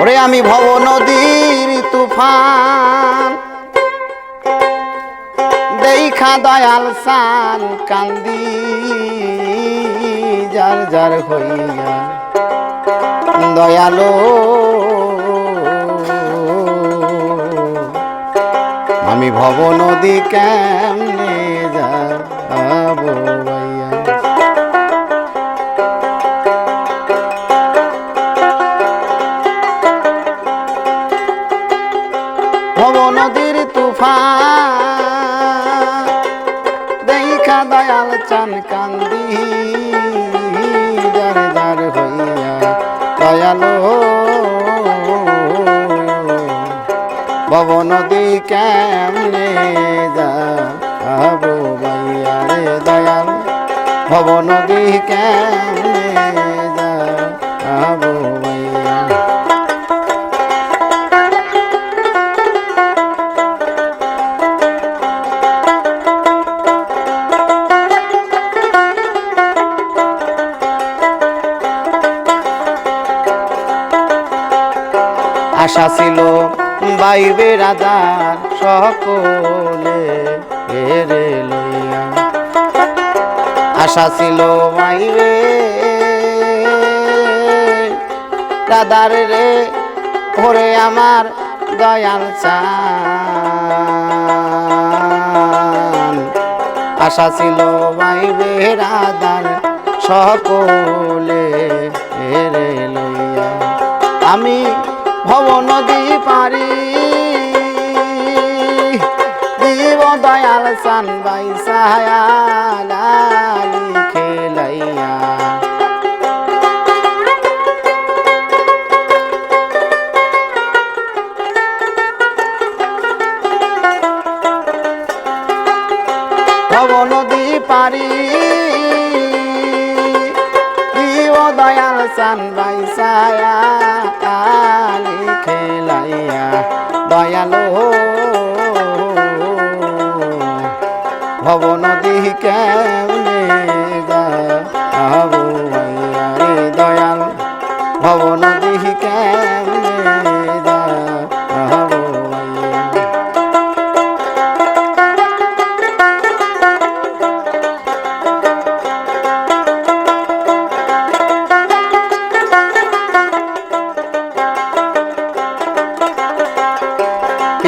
ওরে আমি ভব নদীর তুফান। দেখা দয়াল সান কান্দি, যার যার হইয়া দয়ালো। আমি ভব নদী কেমনে যাব চান কান্দি দার দার হইয়া, দয়ালো ভবন দি কেমনে যাব মাইয়া রে দয়াল ভবন দি কেমনে যাব আশা ছিল বাইবে রাজার সকলে এরে লইয়া। আশা ছিল বাইবে রাধার রে, ওরে আমার দয়াল চান। আশা ছিল বাইবে রাধার সকলে এরে লইয়া। আমি ভব নদী পারি দিব দয়াল সান বাই সায়ালি খেলাইয়া। পারি দয়ালো ভবন নদী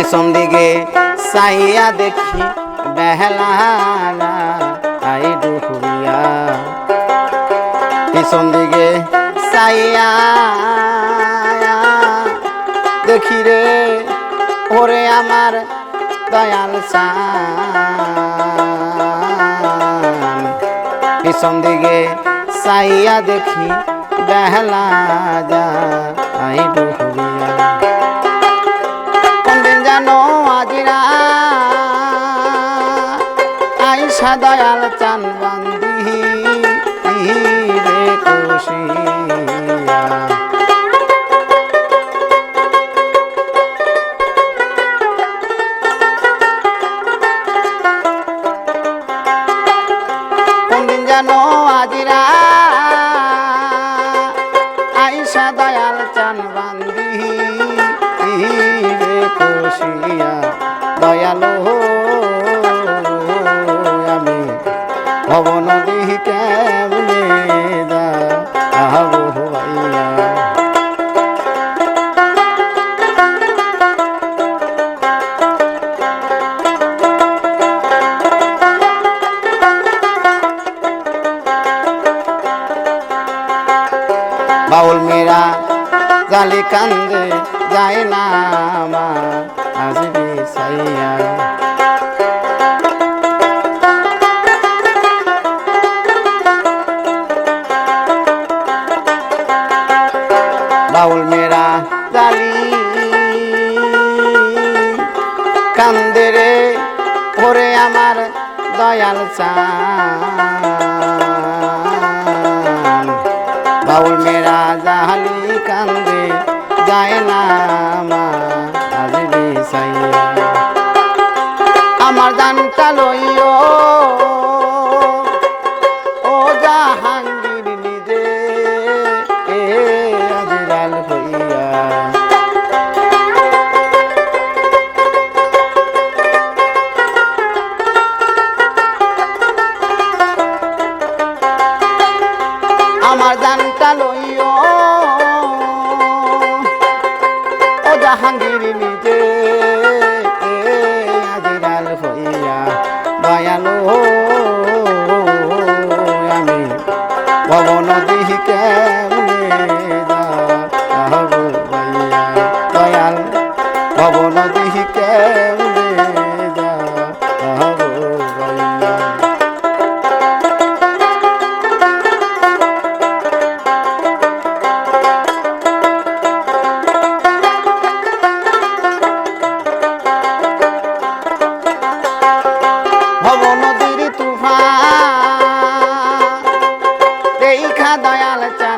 পিছন দিকে চাইয়া দেখি বেহলা আই ডুহুরিয়া পিছন দিকে চাইয়া দেখি রে, ওরে আমার দয়াল চান পিছন দিকে চাইয়া দেখি বেহলা যা আই ডুহুরিয়া আইসা দয়াল চান রে কুশিয়া জানো আজিরা আইসা দয়াল চান বান্দি রে দয়ালো বাউল মেরা জালি কান্দে, যায় না মা আসবি সাইয়া বাউল মেরা জালি কান্দে রে, ওরে আমার দয়াল চান। বাউল মেরা যায় না। 한 그림 তুফান দেখা দয়াল চান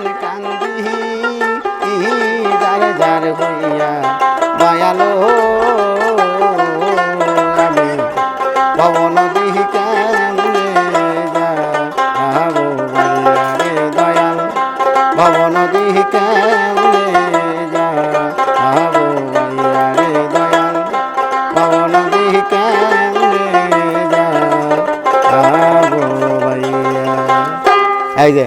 এই যে